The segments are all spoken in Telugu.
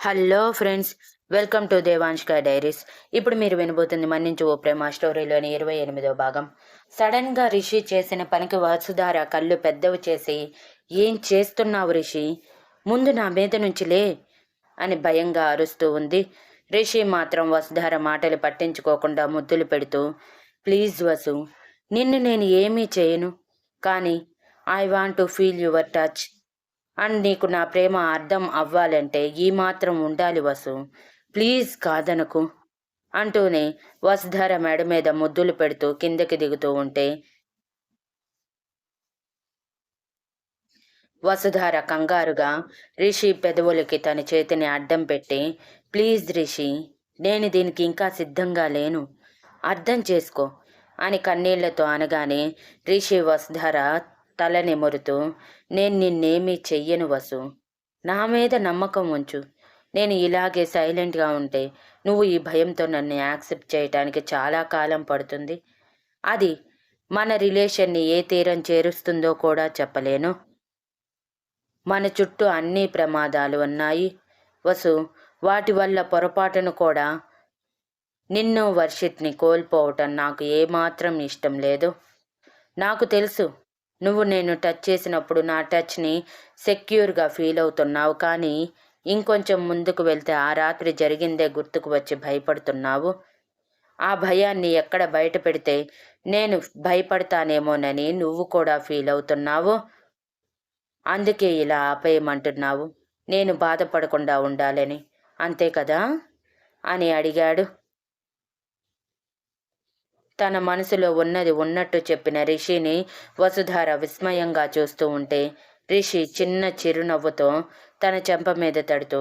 హలో ఫ్రెండ్స్ వెల్కమ్ టు దేవాంష్క డైరీస్ ఇప్పుడు మీరు వినబోతుంది మన్నించు ఓ ప్రేమ స్టోరీలోని ఇరవై ఎనిమిదో భాగం. సడన్గా రిషి చేసిన పనికి వసుధార కళ్ళు పెద్దవి చేసి ఏం చేస్తున్నావు రిషి? ముందు నా మీద నుంచి లే అని భయంగా అరుస్తూ ఉంది. రిషి మాత్రం వసుధార మాటలు పట్టించుకోకుండా ముద్దులు పెడుతూ ప్లీజ్ వసు నిన్ను నేను ఏమీ చేయను. కానీ I want to feel your touch and నీకు నా ప్రేమ అర్థం అవ్వాలంటే ఈ మాత్రం ఉండాలి వసు. ప్లీజ్ కాదనకు. అంటూనే వసుధర మెడ మీద ముద్దులు పెడుతూ కిందకి దిగుతూ ఉంటే వసుధార కంగారుగా రిషి పెదవులకి తన చేతిని అడ్డం పెట్టి ప్లీజ్ రిషి నేను దీనికి ఇంకా సిద్ధంగా లేను. అర్థం చేసుకో అని కన్నీళ్ళతో అనగానే రిషి వసుధార తల నిమురుతూ నేను నిన్నేమీ చెయ్యను వసు నా మీద నమ్మకం ఉంచు. నేను ఇలాగే సైలెంట్గా ఉంటే నువ్వు ఈ భయంతో నన్ను యాక్సెప్ట్ చేయటానికి చాలా కాలం పడుతుంది. అది మన రిలేషన్ని ఏ తీరం చేరుస్తుందో కూడా చెప్పలేను. మన చుట్టూ అన్ని ప్రమాదాలు ఉన్నాయి. వసు వాటి వల్ల పొరపాటును కూడా నిన్ను వర్షిత్ని కోల్పోవటం నాకు ఏమాత్రం ఇష్టం లేదు. నాకు తెలుసు నువ్వు నేను టచ్ చేసినప్పుడు నా టచ్ని సెక్యూర్గా ఫీల్ అవుతున్నావు. కానీ ఇంకొంచెం ముందుకు వెళ్తే ఆ రాత్రి జరిగిందే గుర్తుకు వచ్చి భయపడుతున్నావు. ఆ భయాన్ని ఎక్కడ బయట పెడితే నేను భయపడతానేమోనని నువ్వు కూడా ఫీల్ అవుతున్నావు. అందుకే ఇలా ఆపేయమంటున్నావు. నేను బాధపడకుండా ఉండాలని. అంతే కదా? అని అడిగాడు. తన మనసులో ఉన్నది ఉన్నట్టు చెప్పిన రిషిని వసుధార విస్మయంగా చూస్తూ ఉంటే రిషి చిన్న చిరునవ్వుతో తన చెంప మీద తడుతూ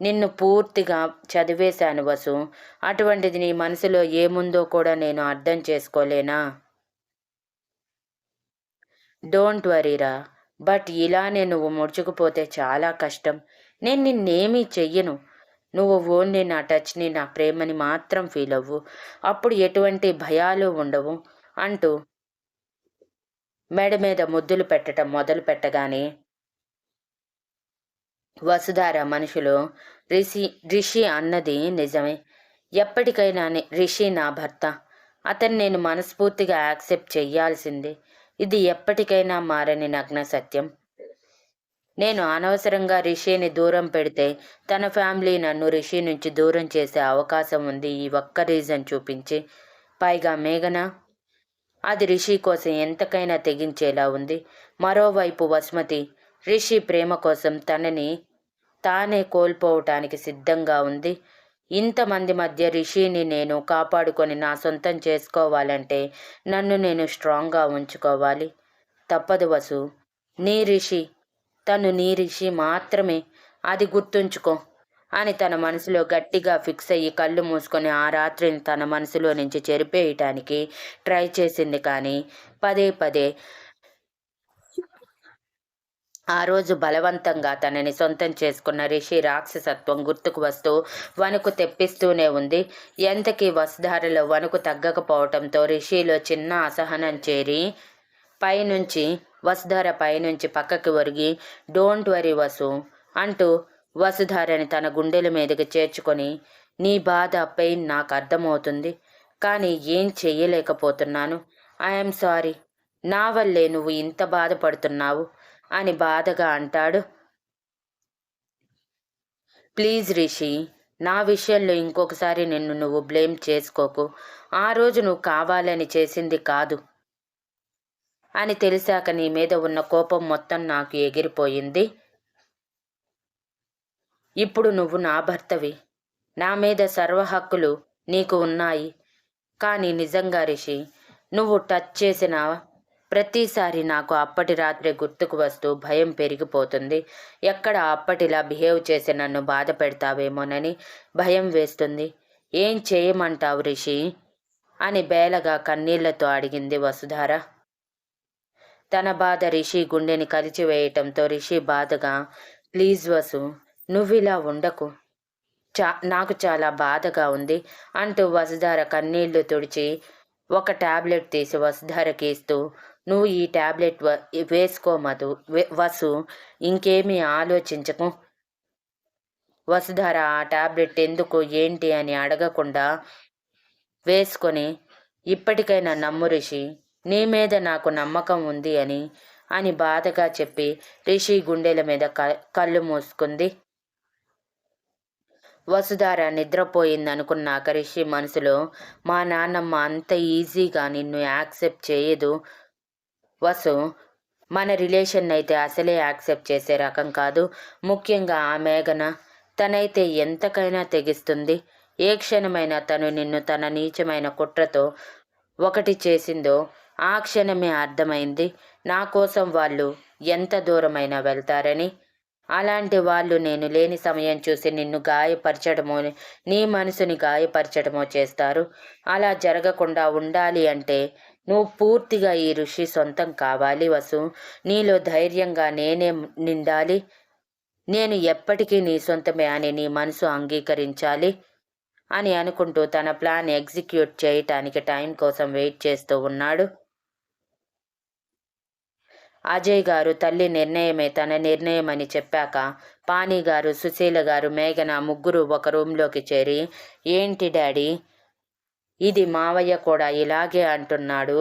నిన్ను పూర్తిగా చదివేశాను వసు అటువంటిది నీ మనసులో ఏముందో కూడా నేను అర్థం చేసుకోలేనా? డోంట్ వరీరా బట్ ఇలానే నువ్వు ముడుచుకుపోతే చాలా కష్టం. నేను నిన్నేమీ చెయ్యను. నువ్వు ఓన్లీ నా టచ్ని నా ప్రేమని మాత్రం ఫీల్ అవ్వు. అప్పుడు ఎటువంటి భయాలు ఉండవు అంటూ మెడ మీద ముద్దులు పెట్టడం మొదలు పెట్టగానే వసుధార మనుషులు రిషి రిషి అన్నది నిజమే. ఎప్పటికైనా రిషి నా భర్త. అతను నేను మనస్ఫూర్తిగా యాక్సెప్ట్ చెయ్యాల్సిందే ఇది ఎప్పటికైనా మారని నగ్న సత్యం. నేను అనవసరంగా రిషిని దూరం పెడితే తన ఫ్యామిలీ నన్ను రిషి నుంచి దూరం చేసే అవకాశం ఉంది. ఈ ఒక్క రీజన్ చూపించి పైగా మేఘన అది రిషి కోసం ఎంతకైనా తెగించేలా ఉంది. మరోవైపు వసుమతి రిషి ప్రేమ కోసం తనని తానే కోల్పోవటానికి సిద్ధంగా ఉంది. ఇంతమంది మధ్య రిషిని నేను కాపాడుకొని నా సొంతం చేసుకోవాలంటే నన్ను నేను స్ట్రాంగ్గా ఉంచుకోవాలి. తప్పదు వసు. నీ రిషి తను నీ రిషి మాత్రమే అది గుర్తుంచుకో అని తన మనసులో గట్టిగా ఫిక్స్ అయ్యి కళ్ళు మూసుకొని ఆ రాత్రిని తన మనసులో నుంచి చెరిపేయటానికి ట్రై చేసింది కానీ పదే పదే ఆ రోజు బలవంతంగా తనని సొంతం చేసుకున్న రిషి రాక్షసత్వం గుర్తుకు వస్తూ వణుకు తెప్పిస్తూనే ఉంది. ఎంతకీ వసుధారలో వణుకు తగ్గకపోవటంతో రిషిలో చిన్న అసహనం చేరి పైనుంచి వసుధార పైనుంచి పక్కకి ఒరిగి డోంట్ వరీ వసు అంటూ వసుధారని తన గుండెల మీదకి చేర్చుకొని నీ బాధ పెయిన్ నాకు అర్థమవుతుంది కానీ ఏం చెయ్యలేకపోతున్నాను. ఐఎమ్ సారీ నా వల్లే నువ్వు ఇంత బాధపడుతున్నావు అని బాధగా అంటాడు. ప్లీజ్ రిషి నా విషయంలో ఇంకొకసారి నిన్ను నువ్వు బ్లేమ్ చేసుకోకు. ఆ రోజు నువ్వు కావాలని చేసింది కాదు. అని తెలిసాక నీ మీద ఉన్న కోపం మొత్తం నాకు ఎగిరిపోయింది. ఇప్పుడు నువ్వు నా భర్తవి. నా మీద సర్వ హక్కులు నీకు ఉన్నాయి. కానీ నిజంగా రిషి నువ్వు టచ్ చేసిన ప్రతిసారి నాకు అప్పటి రాత్రి గుర్తుకు వస్తూ భయం పెరిగిపోతుంది. ఎక్కడ అప్పటిలా బిహేవ్ చేసి నన్ను బాధ పెడతావేమోనని భయం వేస్తుంది. ఏం చేయమంటావు రిషి? అని బేలగా కన్నీళ్ళతో అడిగింది వసుధార. తన బాధ రిషి గుండెని కరిచివేయటంతో రిషి బాధగా ప్లీజ్ వసు నువ్విలా ఉండకు. చా నాకు చాలా బాధగా ఉంది అంటూ వసుధార కన్నీళ్ళు తుడిచి ఒక టాబ్లెట్ తీసి వసుధారకి ఇస్తూ నువ్వు ఈ టాబ్లెట్ వేసుకో మధు వసు ఇంకేమీ ఆలోచించకు. వసుధార ఆ టాబ్లెట్ ఎందుకు ఏంటి అని అడగకుండా వేసుకొని ఇప్పటికైనా నమ్ము రిషి నీ మీద నాకు నమ్మకం ఉంది అని అని బాధగా చెప్పి రిషి గుండెల మీద కళ్ళు మూసుకుంది. వసుధార నిద్రపోయిందనుకున్నాక రిషి మనసులో మా నాన్నమ్మ అంత ఈజీగా నిన్ను యాక్సెప్ట్ చేయదు. వసు మన రిలేషన్ అయితే అసలే యాక్సెప్ట్ చేసే రకం కాదు. ముఖ్యంగా ఆ మేఘన తనైతే ఎంతకైనా తెగిస్తుంది. ఏ క్షణమైనా తను నిన్ను తన నీచమైన కుట్రతో ఒకటి చేసిందో ఆ క్షణమే అర్థమైంది. నా కోసం వాళ్ళు ఎంత దూరమైనా వెళ్తారని. అలాంటి వాళ్ళు నేను లేని సమయం చూసి నిన్ను గాయపరచడమో నీ మనసుని గాయపరచడమో చేస్తారు. అలా జరగకుండా ఉండాలి అంటే నువ్వు పూర్తిగా ఈ ఋషి సొంతం కావాలి వసు. నీలో ధైర్యంగా నేనే నిండాలి. నేను ఎప్పటికీ నీ సొంతమే అని నీ మనసు అంగీకరించాలి అని అనుకుంటూ తన ప్లాన్ ఎగ్జిక్యూట్ చేయటానికి టైం కోసం వెయిట్ చేస్తూ ఉన్నాడు. అజయ్ గారు తల్లి నిర్ణయమే తన నిర్ణయం అని చెప్పాక పానీ గారు సుశీల గారు మేఘన ముగ్గురు ఒక రూమ్లోకి చేరి ఏంటి డాడీ? ఇది మావయ్య కూడా ఇలాగే అంటున్నాడు.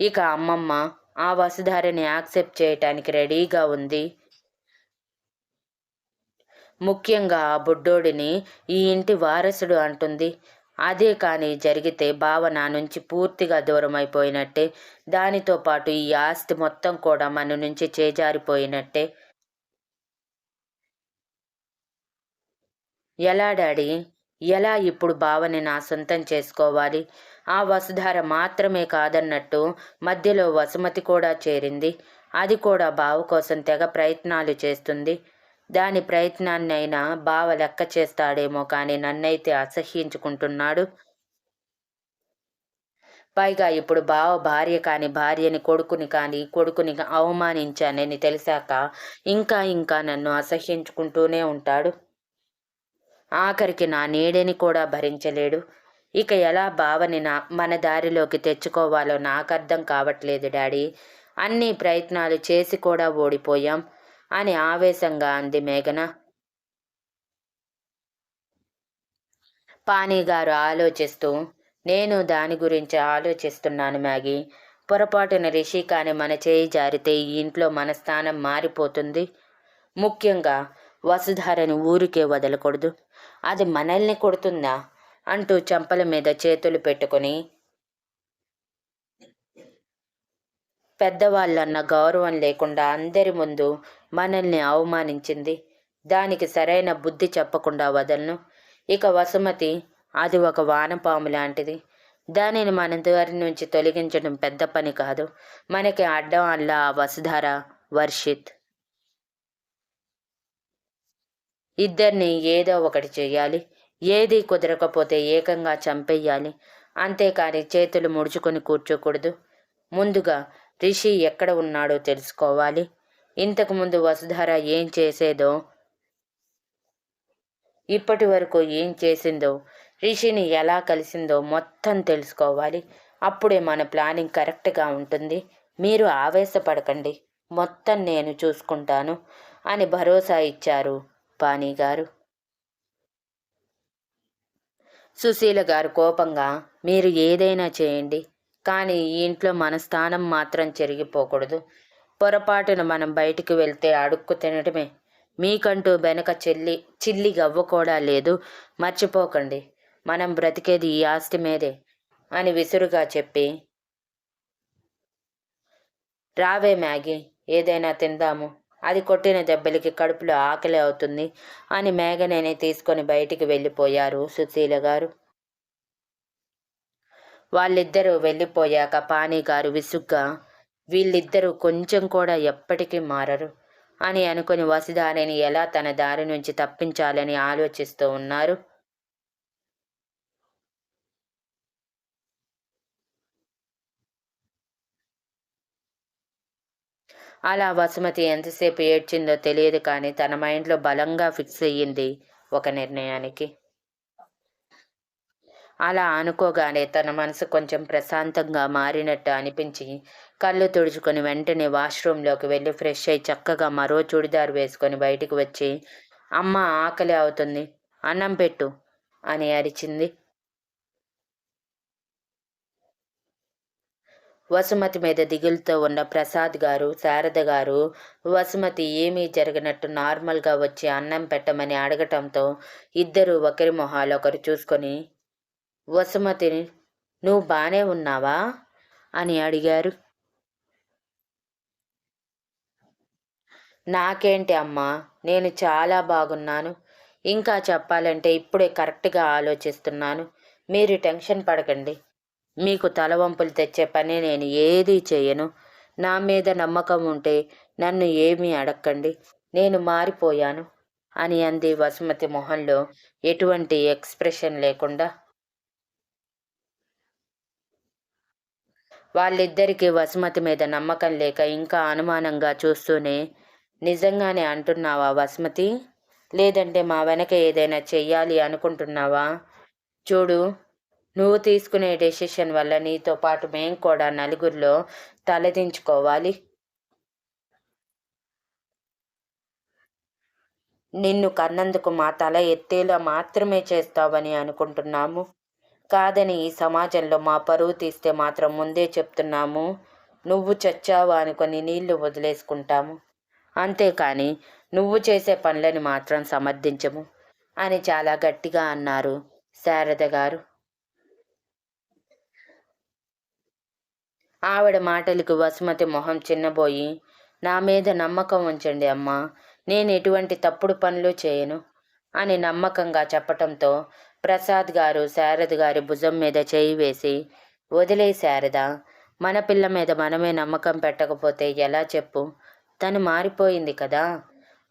ఇక అమ్మమ్మ ఆ వసుధారిని యాక్సెప్ట్ చేయటానికి రెడీగా ఉంది. ముఖ్యంగా ఆ బుడ్డోడిని ఈ ఇంటి వారసుడు అంటుంది. అదే కానీ జరిగితే భావన నా నుంచి పూర్తిగా దూరం అయిపోయినట్టే దానితో పాటు ఈ ఆస్తి మొత్తం కూడా మన నుంచి చేజారిపోయినట్టే. ఎలా డాడీ? ఎలా ఇప్పుడు భావని నా సొంతం చేసుకోవాలి? ఆ వసుధార మాత్రమే కాదన్నట్టు మధ్యలో వసుమతి కూడా చేరింది. అది కూడా బావ కోసం తెగ ప్రయత్నాలు చేస్తుంది. దాని ప్రయత్నాన్నైనా బావ లెక్క చేస్తాడేమో కానీ నన్నైతే అసహ్యించుకుంటున్నాడు. పైగా ఇప్పుడు బావ భార్య కాని భార్యని కొడుకుని కాని కొడుకుని అవమానించానని తెలిసాక ఇంకా ఇంకా నన్ను అసహ్యించుకుంటూనే ఉంటాడు. ఆఖరికి నా నీడని కూడా భరించలేడు. ఇక ఎలా బావని నా మన దారిలోకి తెచ్చుకోవాలో నాకు అర్థం కావట్లేదు డాడీ. అన్ని ప్రయత్నాలు చేసి కూడా ఓడిపోయాం. అని ఆవేశంగా అంది మేఘన. పానీ గారు ఆలోచిస్తూ నేను దాని గురించి ఆలోచిస్తున్నాను మ్యాగీ. పొరపాటున రిషి కాని మన చేయి జారితే ఈ ఇంట్లో మన స్థానం మారిపోతుంది. ముఖ్యంగా వసుధారని ఊరికే వదలకూడదు. అది మనల్ని కొడుతుందా? అంటూ చెంపల మీద చేతులు పెట్టుకుని పెద్దవాళ్ళన్న గౌరవం లేకుండా అందరి ముందు మనల్ని అవమానించింది. దానికి సరైన బుద్ధి చెప్పకుండా వదలను. ఇక వసుమతి అది ఒక వానపాము లాంటిది. దానిని మన దారి నుంచి తొలగించడం పెద్ద పని కాదు. మనకి అడ్డం అల్లా వసుధార వర్షిత్. ఇద్దరిని ఏదో ఒకటి చేయాలి ఏది కుదరకపోతే ఏకంగా చంపేయాలి అంతేకాని చేతులు ముడుచుకొని కూర్చోకూడదు. ముందుగా రిషి ఎక్కడ ఉన్నాడో తెలుసుకోవాలి. ఇంతకుముందు వసుధార ఏం చేసేదో ఇప్పటి వరకు ఏం చేసిందో రిషిని ఎలా కలిసిందో మొత్తం తెలుసుకోవాలి. అప్పుడే మన ప్లానింగ్ కరెక్ట్గా ఉంటుంది. మీరు ఆవేశపడకండి. మొత్తం నేను చూసుకుంటాను అని భరోసా ఇచ్చారు పానీ గారు. సుశీల గారు కోపంగా మీరు ఏదైనా చేయండి. కానీ ఈ ఇంట్లో మన స్థానం మాత్రం చెరిగిపోకూడదు. పొరపాటున మనం బయటికి వెళ్తే అడుక్కు తినటమే. మీకంటూ వెనక చెల్లి చిల్లి గవ్వ కూడా లేదు. మర్చిపోకండి. మనం బ్రతికేది ఈ ఆస్తి మీదే అని విసురుగా చెప్పి రావే మ్యాగీ ఏదైనా తిందాము. అది కొట్టిన దెబ్బలకి కడుపులో ఆకలి అవుతుంది అని మేఘనేని తీసుకొని బయటికి వెళ్ళిపోయారు సుశీల గారు. వాళ్ళిద్దరూ వెళ్ళిపోయాక పానీ గారు విసుగ్గా వీళ్ళిద్దరూ కొంచెం కూడా ఎప్పటికీ మారరు. అని అనుకుని వసిదారిని ఎలా తన దారి నుంచి తప్పించాలని ఆలోచిస్తూ ఉన్నారు? అలా వసుమతి ఎంతసేపు ఏడ్చిందో తెలియదు కానీ తన మైండ్లో బలంగా ఫిక్స్ అయ్యింది ఒక నిర్ణయానికి. అలా అనుకోగానే తన మనసు కొంచెం ప్రశాంతంగా మారినట్టు అనిపించి కళ్ళు తుడుచుకొని వెంటనే వాష్రూమ్లోకి వెళ్ళి ఫ్రెష్ అయి చక్కగా మరో చుడిదార్ వేసుకొని బయటకు వచ్చి అమ్మ ఆకలి అవుతుంది అన్నం పెట్టు అని అరిచింది. వసుమతి మీద దిగులుతో ఉన్న ప్రసాద్ గారు శారద గారు వసుమతి ఏమీ జరిగినట్టు నార్మల్గా వచ్చి అన్నం పెట్టమని అడగటంతో ఇద్దరు ఒకరి మొహాలు ఒకరు చూసుకొని వసుమతిని నువ్వు బానే ఉన్నావా? అని అడిగారు. నాకేంటి అమ్మా నేను చాలా బాగున్నాను. ఇంకా చెప్పాలంటే ఇప్పుడే కరెక్ట్గా ఆలోచిస్తున్నాను. మీరు టెన్షన్ పడకండి. మీకు తలవంపులు తెచ్చే పని నేను ఏదీ చేయను. నా మీద నమ్మకం ఉంటే నన్ను ఏమీ అడక్కండి. నేను మారిపోయాను. అని అంది వసుమతి మొహంలో ఎటువంటి ఎక్స్ప్రెషన్ లేకుండా. వాళ్ళిద్దరికీ వసుమతి మీద నమ్మకం లేక ఇంకా అనుమానంగా చూస్తూనే నిజంగానే అంటున్నావా వసుమతి? లేదంటే మా వెనక ఏదైనా చెయ్యాలి అనుకుంటున్నావా? చూడు నువ్వు తీసుకునే డెసిషన్ వల్ల నీతో పాటు మేం కూడా నలుగురిలో తలదించుకోవాలి. నిన్ను కన్నందుకు మా తల ఎత్తేలా మాత్రమే చేస్తావని అనుకుంటున్నాము. కాదని ఈ సమాజంలో మా పరువు తీస్తే మాత్రం ముందే చెప్తున్నాము. నువ్వు చచ్చావా అనుకొని నీళ్ళు వదిలేసుకుంటాము. అంతేకాని నువ్వు చేసే పనులని మాత్రం సమర్థించము అని చాలా గట్టిగా అన్నారు శారద గారు. ఆవిడ మాటలకు వసుమతి మొహం చిన్నబోయి నా మీద నమ్మకం ఉంచండి అమ్మా నేను ఎటువంటి తప్పుడు పనులు చేయను అని నమ్మకంగా చెప్పటంతో ప్రసాద్ గారు శారద గారి భుజం మీద చేయి వేసి వదిలే శారద మన పిల్ల మీద మనమే నమ్మకం పెట్టకపోతే ఎలా చెప్పు? తను మారిపోయింది కదా.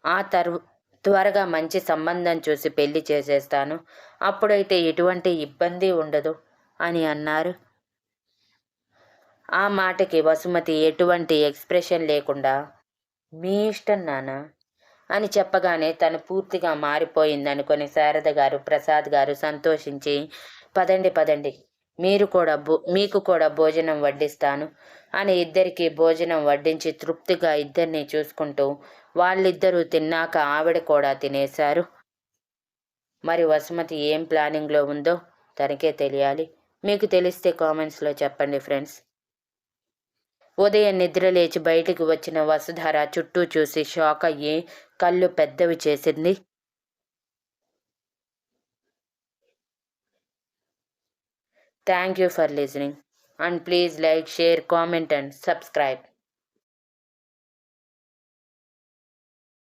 ఆ తర్వా త్వరగా మంచి సంబంధం చూసి పెళ్ళి చేసేస్తాను. అప్పుడైతే ఎటువంటి ఇబ్బంది ఉండదు అని అన్నారు. ఆ మాటకి వసుమతి ఎటువంటి ఎక్స్ప్రెషన్ లేకుండా మీ ఇష్టం నాన్న అని చెప్పగానే తను పూర్తిగా మారిపోయిందనుకొని శారద గారు ప్రసాద్ గారు సంతోషించి పదండి పదండి మీరు కూడా భో మీకు కూడా భోజనం వడ్డిస్తాను అని ఇద్దరికి భోజనం వడ్డించి తృప్తిగా ఇద్దరిని చూసుకుంటూ వాళ్ళిద్దరూ తిన్నాక ఆవిడ కూడా తినేశారు. మరి వసుమతి ఏం ప్లానింగ్లో ఉందో తనకే తెలియాలి. మీకు తెలిస్తే కామెంట్స్లో చెప్పండి ఫ్రెండ్స్. ఉదయం నిద్రలేచి బయటికి వచ్చిన వసుధార చుట్టూ చూసి షాక్ అయ్యి కళ్ళు పెద్దవి చేసింది. Thank you for listening and please like share comment and subscribe